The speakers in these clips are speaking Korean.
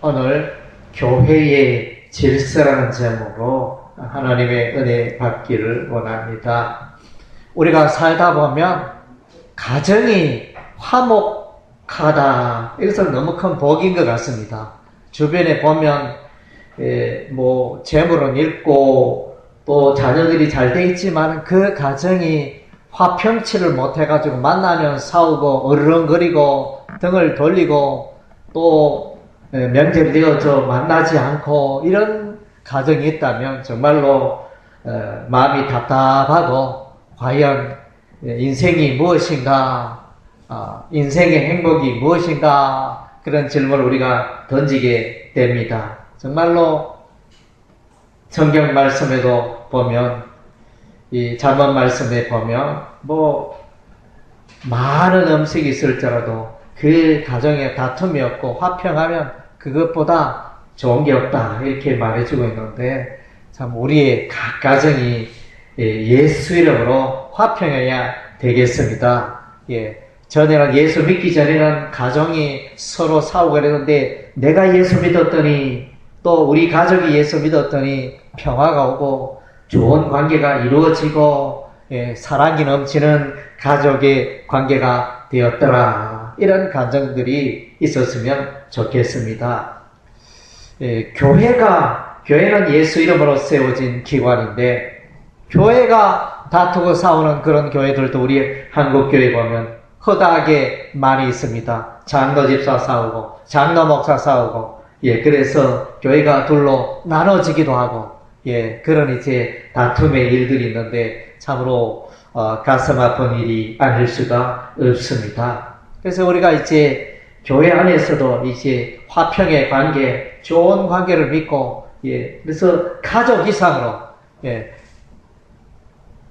오늘 교회의 질서라는 제목으로 하나님의 은혜 받기를 원합니다. 우리가 살다 보면 가정이 화목하다. 이것은 너무 큰 복인 것 같습니다. 주변에 보면 에, 뭐 재물은 있고 또 자녀들이 잘 돼 있지만 그 가정이 화평치를 못해가지고 만나면 싸우고 어르렁거리고 등을 돌리고 또 에, 명절 되어서 만나지 않고 이런 가정이 있다면 정말로 어, 마음이 답답하고 과연 예, 인생이 무엇인가 아, 인생의 행복이 무엇인가 그런 질문을 우리가 던지게 됩니다. 정말로 성경 말씀에도 보면 이 잠언 말씀에 보면 뭐 많은 음식이 있을지라도 그 가정에 다툼이 없고 화평하면 그것보다 좋은 게 없다 이렇게 말해주고 있는데 참 우리의 각 가정이 예, 예수 이름으로 화평해야 되겠습니다. 예. 전에는 예수 믿기 전에는 가정이 서로 싸우고 그랬는데 내가 예수 믿었더니 또 우리 가족이 예수 믿었더니 평화가 오고 좋은 관계가 이루어지고 예, 사랑이 넘치는 가족의 관계가 되었더라. 이런 감정들이 있었으면 좋겠습니다. 예, 교회가 교회는 예수 이름으로 세워진 기관인데 교회가 다투고 싸우는 그런 교회들도 우리 한국 교회 보면 허다하게 많이 있습니다. 장로 집사 싸우고 장로 목사 싸우고 예 그래서 교회가 둘로 나눠지기도 하고 예 그런 이제 다툼의 일들이 있는데 참으로 어, 가슴 아픈 일이 아닐 수가 없습니다. 그래서 우리가 이제 교회 안에서도 이제 화평의 관계, 좋은 관계를 믿고 예 그래서 가족 이상으로 예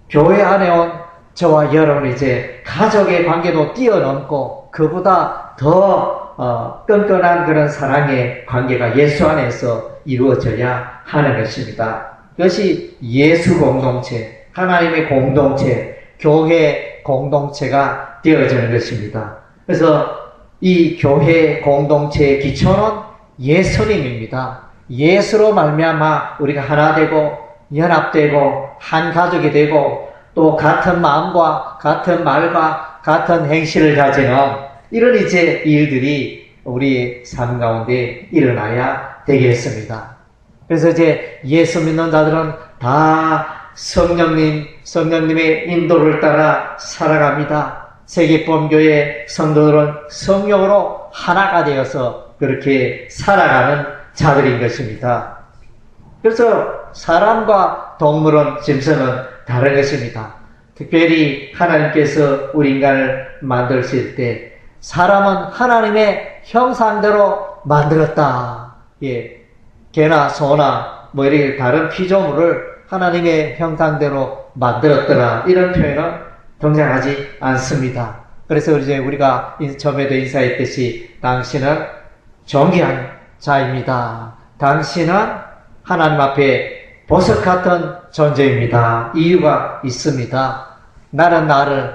교회 안에 온 저와 여러분 이제 가족의 관계도 뛰어넘고 그보다 더 어, 끈끈한 그런 사랑의 관계가 예수 안에서 이루어져야 하는 것입니다. 그것이 예수 공동체, 하나님의 공동체, 교회 공동체가 되어지는 것입니다. 그래서 이 교회 공동체의 기초는 예수님입니다. 예수로 말미암아 우리가 하나 되고 연합되고 한 가족이 되고 또 같은 마음과 같은 말과 같은 행실을 가지는 이런 이제 일들이 우리 삶 가운데 일어나야 되겠습니다. 그래서 이제 예수 믿는 자들은 다 성령님, 성령님의 인도를 따라 살아갑니다. 세계범교회 성도들은 성령으로 하나가 되어서 그렇게 살아가는 자들인 것입니다. 그래서 사람과 동물은 짐승은 다른 것입니다. 특별히 하나님께서 우리 인간을 만드실 때 사람은 하나님의 형상대로 만들었다. 예. 개나 소나 뭐 이렇게 다른 피조물을 하나님의 형상대로 만들었더라. 이런 표현은 등장하지 않습니다. 그래서 이제 우리가 처음에도 인사했듯이 당신은 존귀한 자입니다. 당신은 하나님 앞에 보석 같은 존재입니다. 이유가 있습니다. 나는 나를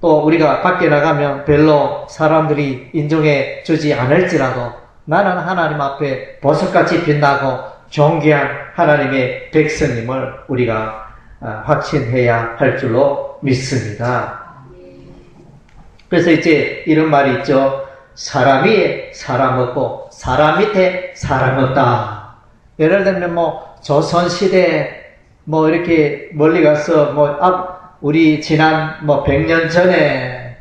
또 우리가 밖에 나가면 별로 사람들이 인정해 주지 않을지라도 나는 하나님 앞에 보석같이 빛나고 존귀한 하나님의 백성임을 우리가 확신해야 할 줄로 믿습니다. 그래서 이제 이런 말이 있죠. 사람 위에 사람 없고 사람 밑에 사람 없다. 예를 들면 뭐 조선 시대 뭐 이렇게 멀리 가서 뭐 앞, 우리 지난 뭐 100년 전에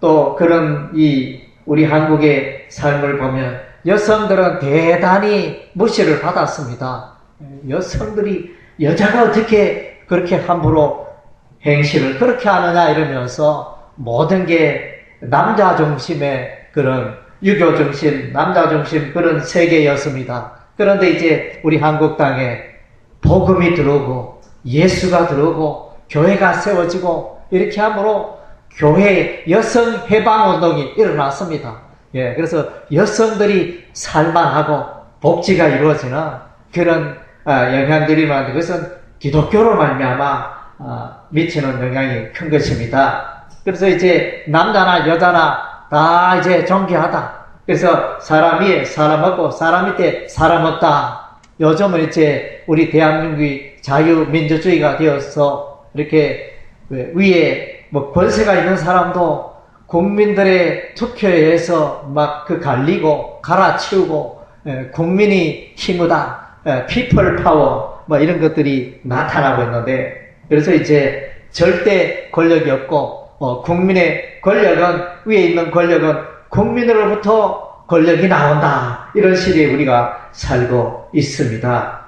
또 그런 이 우리 한국의 삶을 보면 여성들은 대단히 무시를 받았습니다. 여성들이 여자가 어떻게 그렇게 함부로 행실을 그렇게 하느냐 이러면서 모든 게 남자 중심의 그런 유교 중심, 남자 중심 그런 세계였습니다. 그런데 이제 우리 한국 땅에 복음이 들어오고 예수가 들어오고 교회가 세워지고 이렇게 함으로 교회 여성 해방 운동이 일어났습니다. 예, 그래서 여성들이 살만하고 복지가 이루어지는 그런 아, 영향들이 많은데 그것은 기독교로 말미암아 아, 미치는 영향이 큰 것입니다. 그래서 이제 남자나 여자나 다 이제 존귀하다. 그래서 사람 위에 사람 없고 사람 밑에 사람 없다. 요즘은 이제 우리 대한민국이 자유민주주의가 되어서 이렇게 위에 뭐 권세가 있는 사람도 국민들의 투표에 의해서 막 그 갈리고 갈아치우고 예, 국민이 힘이다, 피플 파워 뭐 이런 것들이 나타나고 있는데 그래서 이제 절대 권력이 없고 어, 국민의 권력은 위에 있는 권력은 국민으로부터 권력이 나온다 이런 시대에 우리가 살고 있습니다.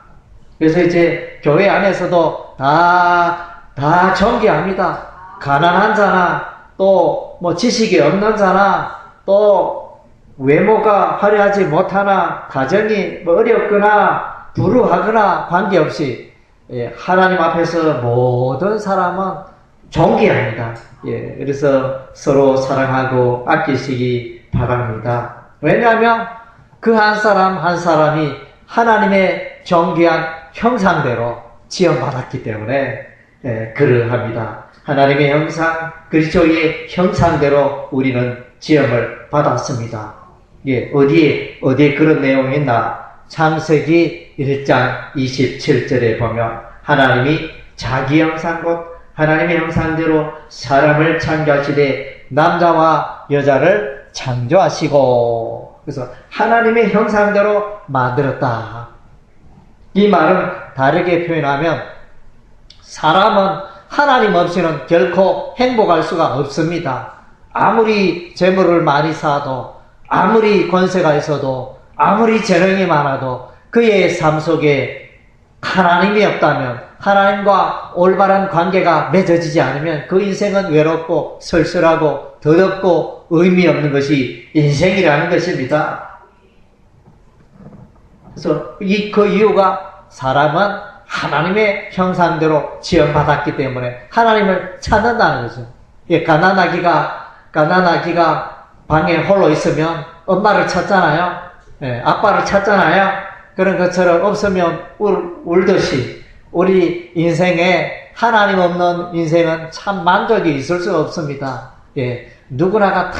그래서 이제 교회 안에서도 다 다 정기합니다. 가난한 자나 또 뭐 지식이 없는 자나 또 외모가 화려하지 못하나 가정이 뭐 어렵거나 불우하거나 관계없이 예, 하나님 앞에서 모든 사람은 존귀합니다. 예, 그래서 서로 사랑하고 아끼시기 바랍니다. 왜냐하면 그 한 사람 한 사람이 하나님의 존귀한 형상대로 지원받았기 때문에 예, 그러합니다. 하나님의 형상, 그리스도의 형상대로 우리는 지음을 받았습니다. 예, 어디에, 어디에 그런 내용이 있나? 창세기 1장 27절에 보면 하나님이 자기 형상 곧 하나님의 형상대로 사람을 창조하시되 남자와 여자를 창조하시고 그래서 하나님의 형상대로 만들었다. 이 말은 다르게 표현하면 사람은 하나님 없이는 결코 행복할 수가 없습니다. 아무리 재물을 많이 쌓아도 아무리 권세가 있어도 아무리 재능이 많아도 그의 삶 속에 하나님이 없다면 하나님과 올바른 관계가 맺어지지 않으면 그 인생은 외롭고 쓸쓸하고 더럽고 의미 없는 것이 인생이라는 것입니다. 그래서 이, 그 이유가 사람은 하나님의 형상대로 지원받았기 때문에 하나님을 찾는다는 거죠. 예, 가난하기가, 가난하기가 방에 홀로 있으면 엄마를 찾잖아요. 예, 아빠를 찾잖아요. 그런 것처럼 없으면 울, 울듯이 우리 인생에 하나님 없는 인생은 참 만족이 있을 수가 없습니다. 예, 누구나가 다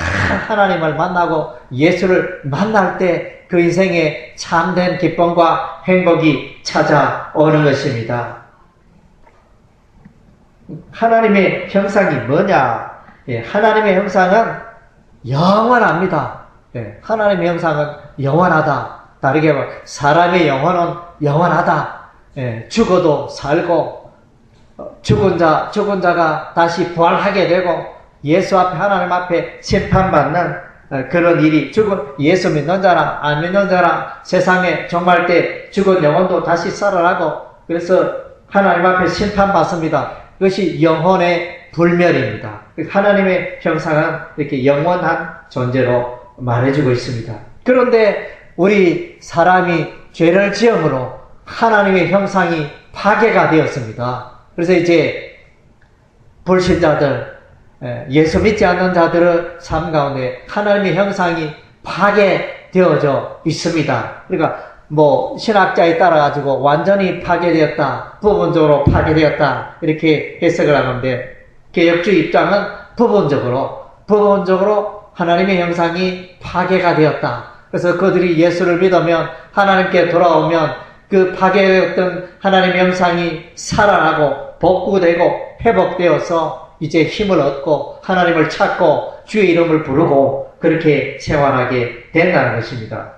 하나님을 만나고 예수를 만날 때 그 인생에 참된 기쁨과 행복이 찾아오는 것입니다. 하나님의 형상이 뭐냐? 예, 하나님의 형상은 영원합니다. 예, 하나님의 형상은 영원하다. 다르게 말 사람의 영혼은 영원하다. 예, 죽어도 살고 어, 죽은 자 죽은 자가 다시 부활하게 되고 예수 앞에 하나님 앞에 심판받는 어, 그런 일이 죽은 예수 믿는 자랑 안 믿는 자랑 세상에 정말 때 죽은 영혼도 다시 살아나고 그래서 하나님 앞에 심판받습니다. 그것이 영혼의 불멸입니다. 하나님의 형상은 이렇게 영원한 존재로 말해주고 있습니다. 그런데 우리 사람이 죄를 지음으로 하나님의 형상이 파괴가 되었습니다. 그래서 이제 불신자들, 예, 예수 믿지 않는 자들의 삶 가운데 하나님의 형상이 파괴되어져 있습니다. 그러니까 뭐 신학자에 따라 가지고 완전히 파괴되었다, 부분적으로 파괴되었다 이렇게 해석을 하는데 개혁주 입장은 부분적으로 부분적으로 하나님의 형상이 파괴가 되었다. 그래서 그들이 예수를 믿으면 하나님께 돌아오면 그 파괴되었던 하나님의 형상이 살아나고 복구되고 회복되어서 이제 힘을 얻고 하나님을 찾고 주의 이름을 부르고 그렇게 생활하게 된다는 것입니다.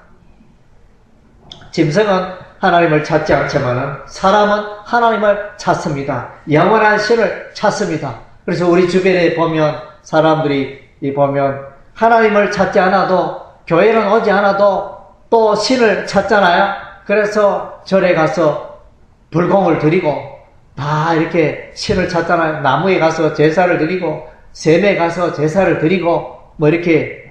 짐승은 하나님을 찾지 않지만 사람은 하나님을 찾습니다. 영원한 신을 찾습니다. 그래서 우리 주변에 보면 사람들이 보면 하나님을 찾지 않아도 교회는 오지 않아도 또 신을 찾잖아요. 그래서 절에 가서 불공을 드리고 다 이렇게 신을 찾잖아요. 나무에 가서 제사를 드리고 샘에 가서 제사를 드리고 뭐 이렇게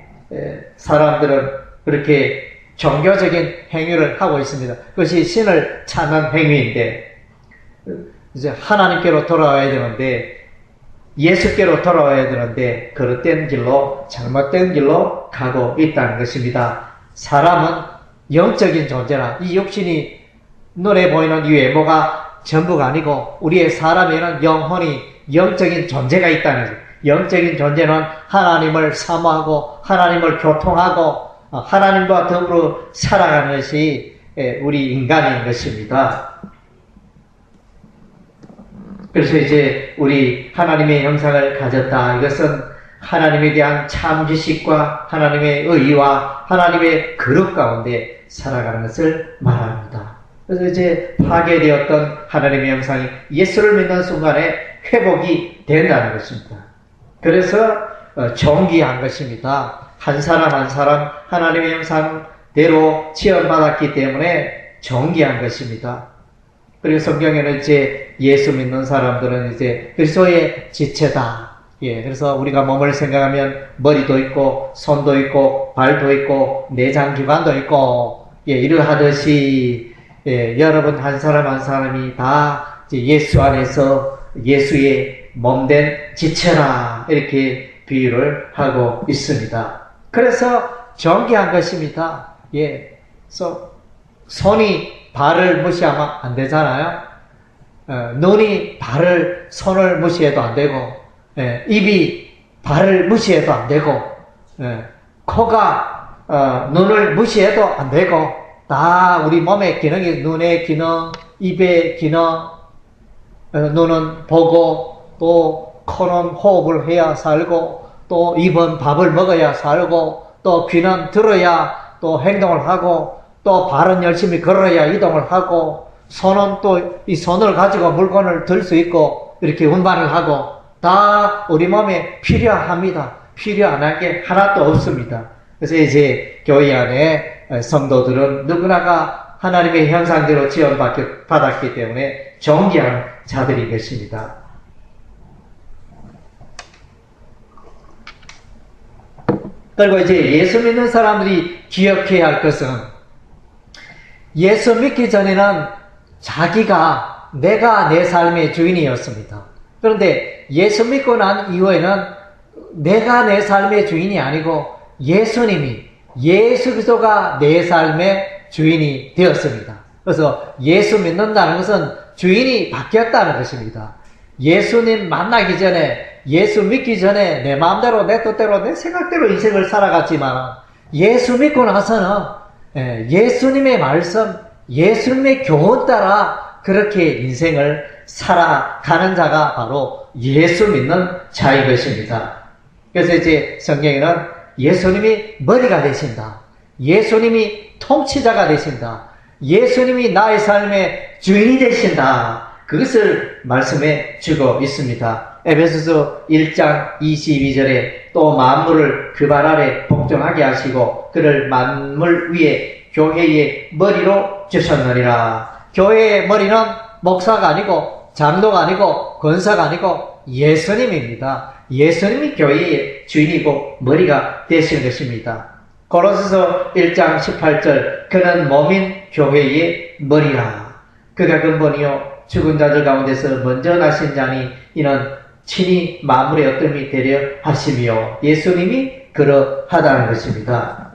사람들은 그렇게 종교적인 행위를 하고 있습니다. 그것이 신을 찾는 행위인데 이제 하나님께로 돌아와야 되는데 예수께로 돌아와야 되는데 그릇된 길로 잘못된 길로 가고 있다는 것입니다. 사람은 영적인 존재라 이 육신이 눈에 보이는 이 외모가 전부가 아니고 우리의 사람에는 영혼이 영적인 존재가 있다는 거예요. 영적인 존재는 하나님을 사모하고 하나님을 교통하고 어, 하나님과 더불어 살아가는 것이 예, 우리 인간인 것입니다. 그래서 이제 우리 하나님의 형상을 가졌다. 이것은 하나님에 대한 참 지식과 하나님의 의와 하나님의 그릇 가운데 살아가는 것을 말합니다. 그래서 이제 파괴되었던 하나님의 형상이 예수를 믿는 순간에 회복이 된다는 것입니다. 그래서 어, 정기한 것입니다. 한 사람 한 사람 하나님의 형상대로 지원받았기 때문에 정기한 것입니다. 그리고 성경에는 이제 예수 믿는 사람들은 이제 그리스도의 지체다. 예, 그래서 우리가 몸을 생각하면 머리도 있고, 손도 있고, 발도 있고, 내장 기관도 있고, 예, 이러하듯이, 예, 여러분 한 사람 한 사람이 다 예수 안에서 예수의 몸된 지체라. 이렇게 비유를 하고 있습니다. 그래서 정기한 것입니다. 예, 그래서 손이 발을 무시하면 안 되잖아요. 어, 눈이 발을, 손을 무시해도 안 되고, 예, 입이 발을 무시해도 안 되고, 예, 코가 어, 눈을 무시해도 안 되고, 다 우리 몸의 기능이 눈의 기능, 입의 기능, 어, 눈은 보고, 또 코는 호흡을 해야 살고, 또 입은 밥을 먹어야 살고, 또 귀는 들어야 또 행동을 하고, 또 발은 열심히 걸어야 이동을 하고, 손은 또 이 손을 가지고 물건을 들 수 있고, 이렇게 운반을 하고, 다 우리 몸에 필요합니다. 필요 안할게 하나도 없습니다. 그래서 이제 교회 안에 성도들은 누구나가 하나님의 형상대로 지원받았기 때문에 정기한 자들인 것입니다. 그리고 이제 예수 믿는 사람들이 기억해야 할 것은 예수 믿기 전에는 자기가 내가 내 삶의 주인이었습니다. 그런데 예수 믿고 난 이후에는 내가 내 삶의 주인이 아니고 예수님이 예수 그리스도가 내 삶의 주인이 되었습니다. 그래서 예수 믿는다는 것은 주인이 바뀌었다는 것입니다. 예수님 만나기 전에 예수 믿기 전에 내 마음대로 내 뜻대로 내 생각대로 인생을 살아갔지만 예수 믿고 나서는 예, 예수님의 말씀, 예수님의 교훈 따라 그렇게 인생을 살아가는 자가 바로 예수 믿는 자인 것입니다. 그래서 이제 성경에는 예수님이 머리가 되신다. 예수님이 통치자가 되신다. 예수님이 나의 삶의 주인이 되신다. 그것을 말씀해 주고 있습니다. 에베소서 1장 22절에 또 만물을 그 발 아래 복종하게 하시고 그를 만물 위에 교회의 머리로 주셨느니라. 교회의 머리는 목사가 아니고 장로가 아니고 권사가 아니고 예수님입니다. 예수님이 교회의 주인이고 머리가 되시는 것입니다. 고로스서 1장 18절 그는 몸인 교회의 머리라. 그가 근본이요 죽은 자들 가운데서 먼저 나신 자니 이는 친히 마물의 어뜸이 되려 하시며 예수님이 그러하다는 것입니다.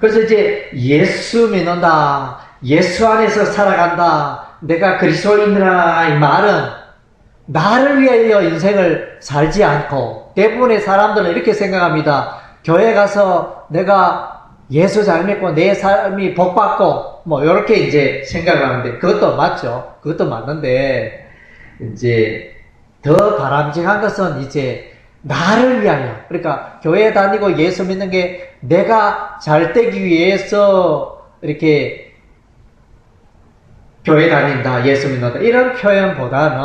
그래서 이제 예수 믿는다. 예수 안에서 살아간다. 내가 그리스도인이라 이 말은 나를 위하여 인생을 살지 않고 대부분의 사람들은 이렇게 생각합니다. 교회 가서 내가 예수 잘 믿고 내 삶이 복받고 뭐 이렇게 이제 생각을 하는데 그것도 맞죠. 그것도 맞는데 이제 더 바람직한 것은 이제 나를 위하여 그러니까 교회 다니고 예수 믿는 게 내가 잘 되기 위해서 이렇게 교회 다닌다, 예수 믿는다. 이런 표현보다는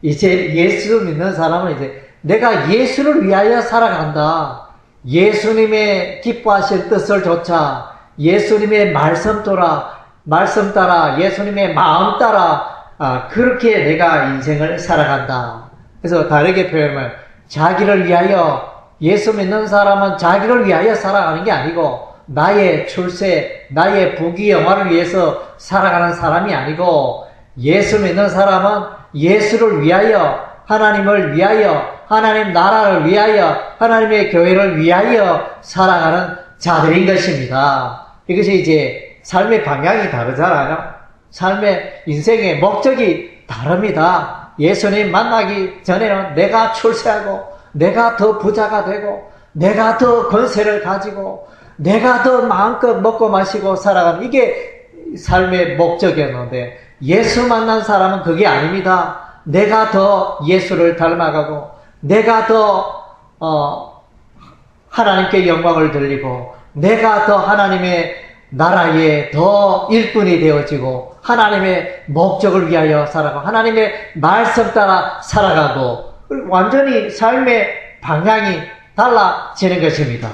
이제 예수 믿는 사람은 이제 내가 예수를 위하여 살아간다. 예수님의 기뻐하실 뜻을 좇아 예수님의 말씀 따라 말씀 따라 예수님의 마음 따라 아, 그렇게 내가 인생을 살아간다. 그래서 다르게 표현하면 자기를 위하여 예수 믿는 사람은 자기를 위하여 살아가는 게 아니고 나의 출세, 나의 부귀 영화를 위해서 살아가는 사람이 아니고 예수 믿는 사람은 예수를 위하여 하나님을 위하여 하나님 나라를 위하여 하나님의 교회를 위하여 살아가는 자들인 것입니다. 이것이 이제 삶의 방향이 다르잖아요. 삶의 인생의 목적이 다릅니다. 예수님 만나기 전에는 내가 출세하고 내가 더 부자가 되고 내가 더 권세를 가지고 내가 더 마음껏 먹고 마시고 살아가는 이게 삶의 목적이었는데 예수 만난 사람은 그게 아닙니다. 내가 더 예수를 닮아가고 내가 더 어, 하나님께 영광을 돌리고 내가 더 하나님의 나라에 더 일꾼이 되어지고 하나님의 목적을 위하여 살아가고 하나님의 말씀 따라 살아가고 완전히 삶의 방향이 달라지는 것입니다.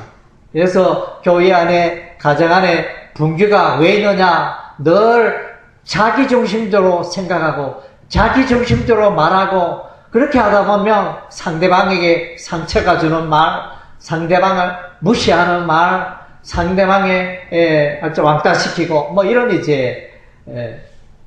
그래서 교회 안에 가정 안에 분규가 왜 있느냐 늘 자기 중심적으로 생각하고 자기 중심적으로 말하고 그렇게 하다 보면 상대방에게 상처가 주는 말, 상대방을 무시하는 말, 상대방의 에, 왕따시키고 뭐 이런 이제 에,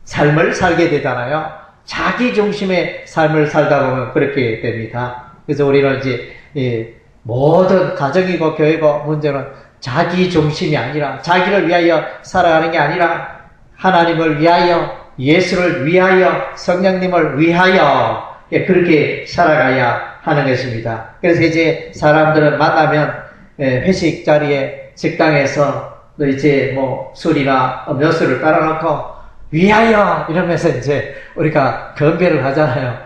삶을 살게 되잖아요. 자기 중심의 삶을 살다 보면 그렇게 됩니다. 그래서 우리는 이제 예, 모든 가정이고 교회고 문제는 자기 중심이 아니라 자기를 위하여 살아가는 게 아니라 하나님을 위하여 예수를 위하여 성령님을 위하여 예, 그렇게 살아가야 하는 것입니다. 그래서 이제 사람들은 만나면 예, 회식 자리에 식당에서 이제 뭐 술이나 음료수를 따라놓고 위하여 이러면서 이제 우리가 건배를 하잖아요.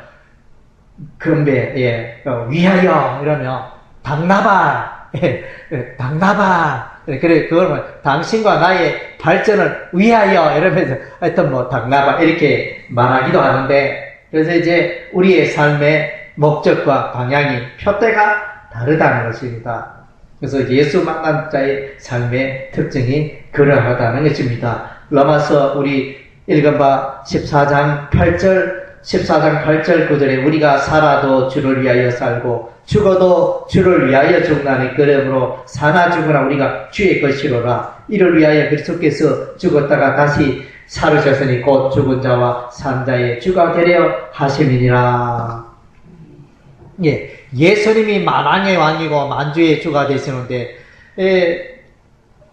건배, 예, 어, 위하여 이러면 당나발, 예, 예, 당나발. 그래, 그걸 뭐, 당신과 나의 발전을 위하여 이러면서 하여튼 뭐 당나발 이렇게 말하기도 하는데 그래서 이제 우리의 삶의 목적과 방향이 표대가 다르다는 것입니다. 그래서 예수 만난 자의 삶의 특징이 그러하다는 것입니다. 로마서 우리 읽은 바 14장 8절 14장 8절 9절에 우리가 살아도 주를 위하여 살고 죽어도 주를 위하여 죽나니 그러므로 사나 죽으나 우리가 주의 것이로라 이를 위하여 그리스도께서 죽었다가 다시 살으셨으니 곧 죽은 자와 산 자의 주가 되려 하심이니라 예, 예수님이 만왕의 왕이고 만주의 주가 되시는데 예,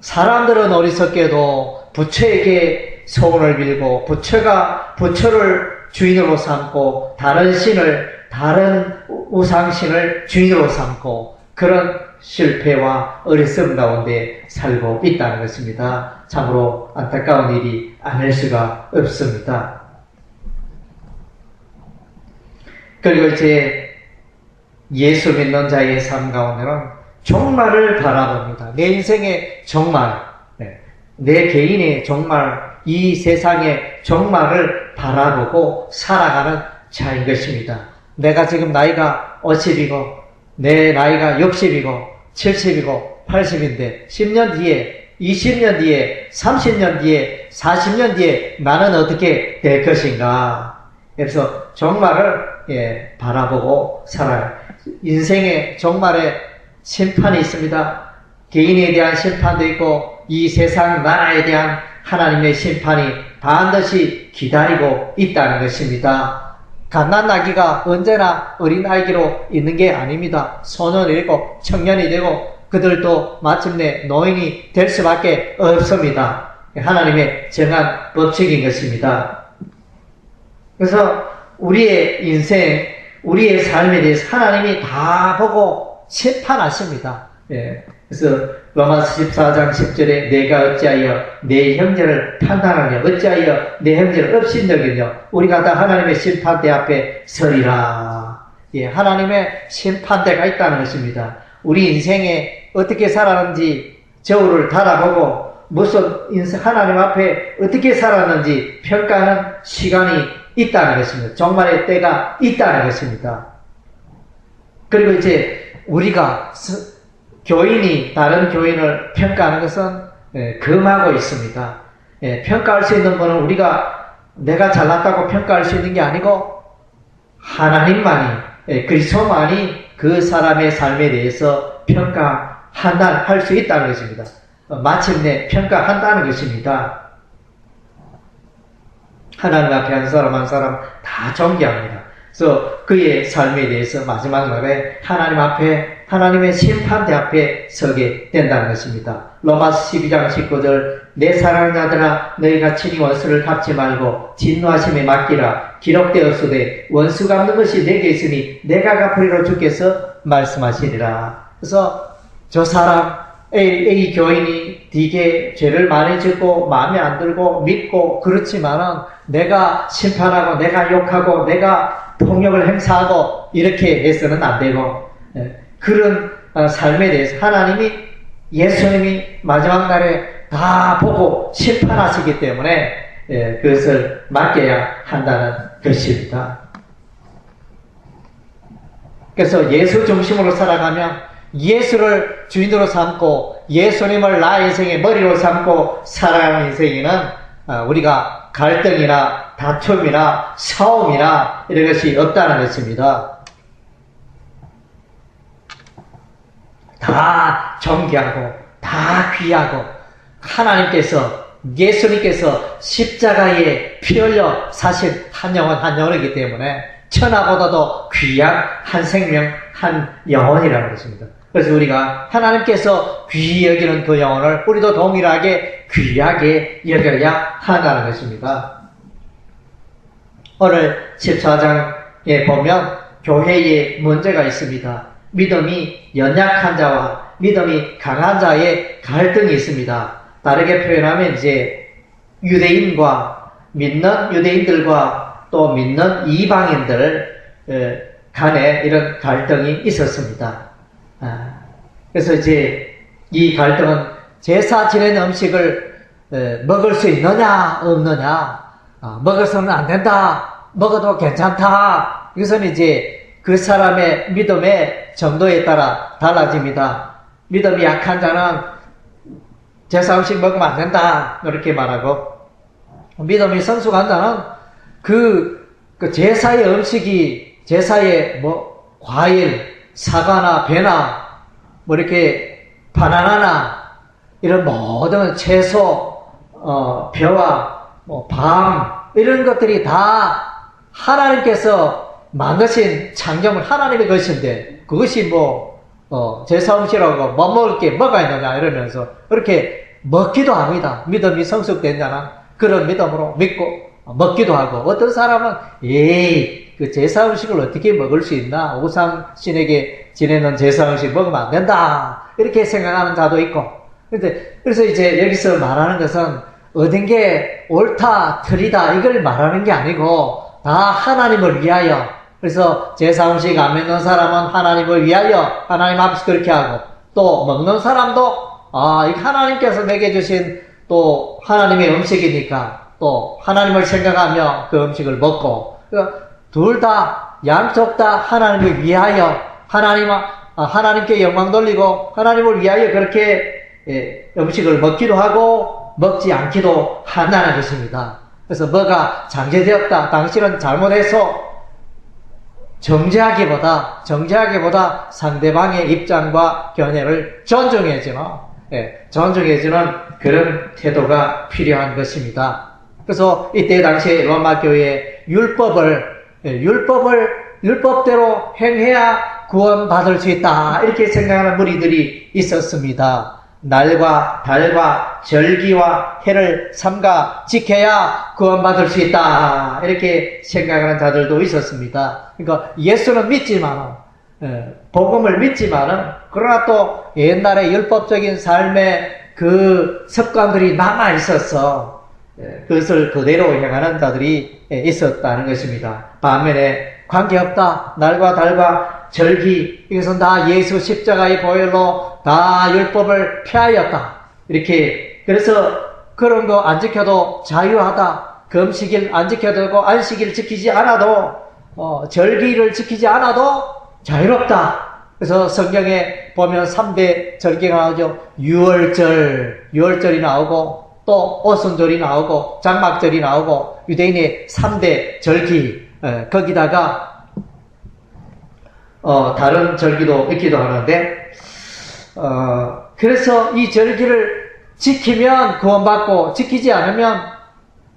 사람들은 어리석게도 부처에게 소원을 빌고 부처가 부처를 주인으로 삼고 다른 신을 다른 우상신을 주인으로 삼고 그런 실패와 어리석음 가운데 살고 있다는 것입니다. 참으로 안타까운 일이 아닐 수가 없습니다. 그리고 이제 예수 믿는 자의 삶 가운데는 종말을 바라봅니다. 내 인생의 종말, 네. 내 개인의 종말, 이 세상의 종말을 바라보고 살아가는 자인 것입니다. 내가 지금 나이가 50이고, 내 나이가 60이고, 70이고, 80인데, 10년 뒤에, 20년 뒤에, 30년 뒤에, 40년 뒤에 나는 어떻게 될 것인가. 그래서 종말을 예, 바라보고 살아요. 인생의 종말에 심판이 있습니다. 개인에 대한 심판도 있고 이 세상 나라에 대한 하나님의 심판이 반드시 기다리고 있다는 것입니다. 갓난 아기가 언제나 어린 아기로 있는 게 아닙니다. 소년이 되고 청년이 되고 그들도 마침내 노인이 될 수밖에 없습니다. 하나님의 정한 법칙인 것입니다. 그래서 우리의 인생, 우리의 삶에 대해서 하나님이 다 보고 심판하십니다. 예. 그래서 로마서 14장 10절에 내가 어찌하여 내 형제를 판단하며 어찌하여 내 형제를 업신여기며 우리가 다 하나님의 심판대 앞에 서리라. 예, 하나님의 심판대가 있다는 것입니다. 우리 인생에 어떻게 살았는지 저울을 달아보고 무슨 인생 하나님 앞에 어떻게 살았는지 평가하는 시간이 있다는 것입니다. 종말의 때가 있다는 것입니다. 그리고 이제 우리가 교인이 다른 교인을 평가하는 것은 예, 금하고 있습니다. 예, 평가할 수 있는 것은 우리가 내가 잘났다고 평가할 수 있는 게 아니고 하나님만이 예, 그리스도만이 그 사람의 삶에 대해서 평가한다 할 수 있다는 것입니다. 어, 마침내 평가한다는 것입니다. 하나님 앞에 한 사람 한 사람 다 존경합니다. 그래서 그의 삶에 대해서 마지막 날에 하나님 앞에 하나님의 심판대 앞에 서게 된다는 것입니다. 로마서 12장 19절 내 사랑하는 아들아 너희가 친히 원수를 갚지 말고 진노하심에 맡기라 기록되었으되 원수 갚는 것이 내게 있으니 내가 갚으리로 주께서 말씀하시리라. 그래서 저 사람 A, A 교인이 되게 죄를 많이 짓고 마음에 안 들고 믿고 그렇지만은 내가 심판하고 내가 욕하고 내가 폭력을 행사하고 이렇게 해서는 안 되고 예, 그런 어, 삶에 대해서 하나님이 예수님이 마지막 날에 다 보고 심판하시기 때문에 예, 그것을 맡겨야 한다는 것입니다. 그래서 예수 중심으로 살아가면 예수를 주인으로 삼고 예수님을 나의 인생의 머리로 삼고 살아가는 인생에는 어, 우리가 갈등이나 다툼이나 싸움이나 이런 것이 없다는 것입니다. 다 존귀하고 다 귀하고 하나님께서 예수님께서 십자가에 피 흘려 사실 한 영혼 한 영혼이기 때문에 천하보다도 귀한 한 생명 한 영혼이라는 것입니다. 그래서 우리가 하나님께서 귀히 여기는 그 영혼을 우리도 동일하게 귀하게 여겨야 한다는 것입니다. 오늘 14장에 보면 교회에 문제가 있습니다. 믿음이 연약한 자와 믿음이 강한 자의 갈등이 있습니다. 다르게 표현하면 이제 유대인과 믿는 유대인들과 또 믿는 이방인들 간에 이런 갈등이 있었습니다. 아, 그래서 이제 이 갈등은 제사 지낸 음식을 먹을 수 있느냐 없느냐 아, 먹어서는 안 된다 먹어도 괜찮다 이것은 이제 그 사람의 믿음의 정도에 따라 달라집니다. 믿음이 약한 자는 제사 음식 먹으면 안 된다 이렇게 말하고 믿음이 성숙한 자는 그, 그 제사의 음식이 제사의 뭐 과일 사과나 배나 뭐 이렇게 바나나나 이런 모든 채소, 어, 벼와 뭐 밤 이런 것들이 다 하나님께서 만드신 창조물 하나님의 것인데 그것이 뭐 어, 제사음식이라고 뭐 먹을 게 뭐가 있느냐 이러면서 그렇게 먹기도 합니다. 믿음이 자는 그런 믿음으로 믿고 먹기도 하고 어떤 사람은 에이 그 제사 음식을 어떻게 먹을 수 있나? 우상 신에게 지내는 제사 음식 먹으면 안 된다. 이렇게 생각하는 자도 있고. 근데, 그래서 이제 여기서 말하는 것은 얻은 게 옳다, 틀리다, 이걸 말하는 게 아니고, 다 하나님을 위하여. 그래서 제사 음식 안 먹는 사람은 하나님을 위하여, 하나님 앞에서 그렇게 하고, 또 먹는 사람도, 아, 이 하나님께서 먹여주신 또 하나님의 음식이니까, 또 하나님을 생각하며 그 음식을 먹고, 그러니까 둘 다 양쪽 다 하나님을 위하여 하나님 아, 하나님께 영광 돌리고 하나님을 위하여 그렇게 예, 음식을 먹기도 하고 먹지 않기도 한다는 것입니다. 그래서 뭐가 장제되었다. 당신은 잘못해서 정죄하기보다 정죄하기보다 상대방의 입장과 견해를 존중해주는 예, 존중해주는 그런 태도가 필요한 것입니다. 그래서 이때 당시에 로마 교회의 율법을 예, 율법을 율법대로 행해야 구원받을 수 있다. 이렇게 생각하는 무리들이 있었습니다. 날과 달과 절기와 해를 삼가 지켜야 구원받을 수 있다. 이렇게 생각하는 자들도 있었습니다. 그러니까 예수는 믿지만, 예, 복음을 믿지만은, 그러나 또 옛날에 율법적인 삶의 그 습관들이 남아 있어서, 예, 그것을 그대로 행하는 자들이 예, 있었다는 것입니다. 반면에 관계없다. 날과 달과 절기 이것은 다 예수 십자가의 보혈로 다 율법을 피하였다. 이렇게 그래서 그런 거 안 지켜도 자유하다. 금식일 안 지켜도 되고 안식일 지키지 않아도 어, 절기를 지키지 않아도 자유롭다. 그래서 성경에 보면 3대 절기가 나오죠. 6월절, 6월절이 나오고 또 오순절이 나오고 장막절이 나오고 유대인의 3대 절기 거기다가 어, 다른 절기도 있기도 하는데 어, 그래서 이 절기를 지키면 구원받고 지키지 않으면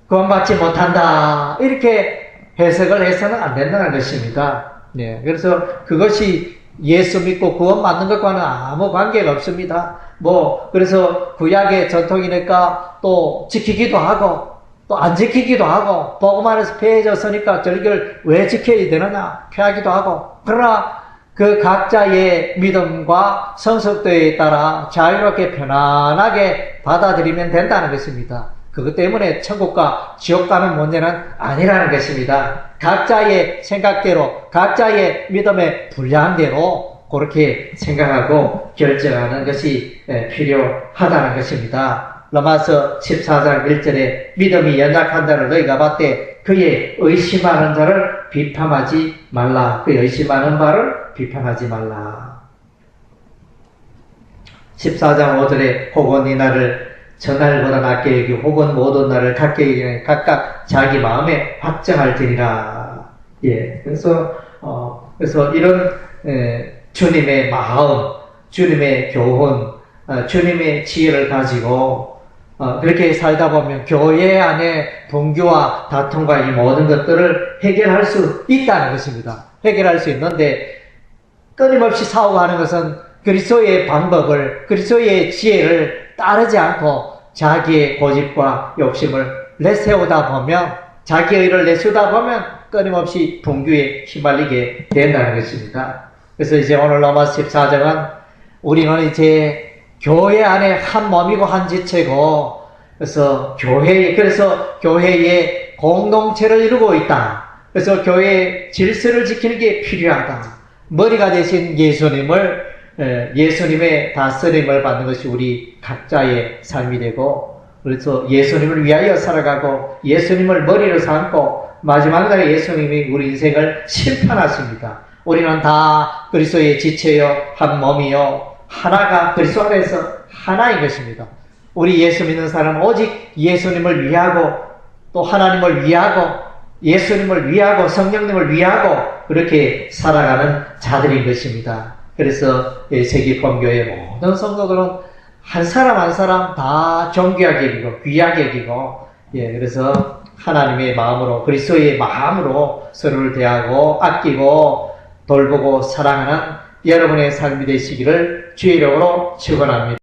구원받지 못한다 이렇게 해석을 해서는 안 된다는 것입니다. 네, 그래서 그것이 예수 믿고 구원 받는 것과는 아무 관계가 없습니다. 뭐 그래서 구약의 전통이니까 또 지키기도 하고 또 안 지키기도 하고 복음 안에서 폐해졌으니까 절기를 왜 지켜야 되느냐 피하기도 하고 그러나 그 각자의 믿음과 성숙도에 따라 자유롭게 편안하게 받아들이면 된다는 것입니다. 그것 때문에 천국과 지옥 가는 문제는 아니라는 것입니다. 각자의 생각대로, 각자의 믿음의 분량대로 그렇게 생각하고 결정하는 것이 에, 필요하다는 것입니다. 로마서 14장 1절에 믿음이 연약한 자를 너희가 봤대 그의 의심하는 자를 비판하지 말라. 그의 의심하는 바를 비판하지 말라. 14장 5절에 혹은 이 날을 전날보다 낮게 여기 혹은 모든 날을 같게 여기는 각각 자기 마음에 확정할지니라. 예. 그래서 어 그래서 이런 에, 주님의 마음, 주님의 교훈, 어, 주님의 지혜를 가지고 어, 그렇게 살다 보면 교회 안에 동교와 다툼과 이 모든 것들을 해결할 수 있다는 것입니다. 해결할 수 있는데 끊임없이 싸워가는 것은 그리스도의 방법을 그리스도의 지혜를 따르지 않고 자기의 고집과 욕심을 내세우다 보면 자기의 의를 내세우다 보면 끊임없이 동교에 휘말리게 된다는 것입니다. 그래서 이제 오늘 로마서 14장은 우리는 이제 교회 안에 한 몸이고 한 지체고 그래서 교회 그래서 교회의 공동체를 이루고 있다. 그래서 교회의 질서를 지키는 게 필요하다. 머리가 되신 예수님을 에, 예수님의 다스림을 받는 것이 우리 각자의 삶이 되고 그래서 예수님을 위하여 살아가고 예수님을 머리로 삼고 마지막 날에 예수님이 우리 인생을 심판하십니다. 우리는 다 그리스도의 지체요 한 몸이요 하나가 그리스도 안에서 하나인 것입니다. 우리 예수 믿는 사람은 오직 예수님을 위하고 또 하나님을 위하고 예수님을 위하고 성령님을 위하고 그렇게 살아가는 자들인 것입니다. 그래서 세계 범교의 모든 성도들은 한 사람 한 사람 다 존귀하게 여기고 귀하게 여기고 예 그래서 하나님의 마음으로 그리스도의 마음으로 서로를 대하고 아끼고 돌보고 사랑하는 여러분의 삶이 되시기를 주의 이름으로 축원합니다.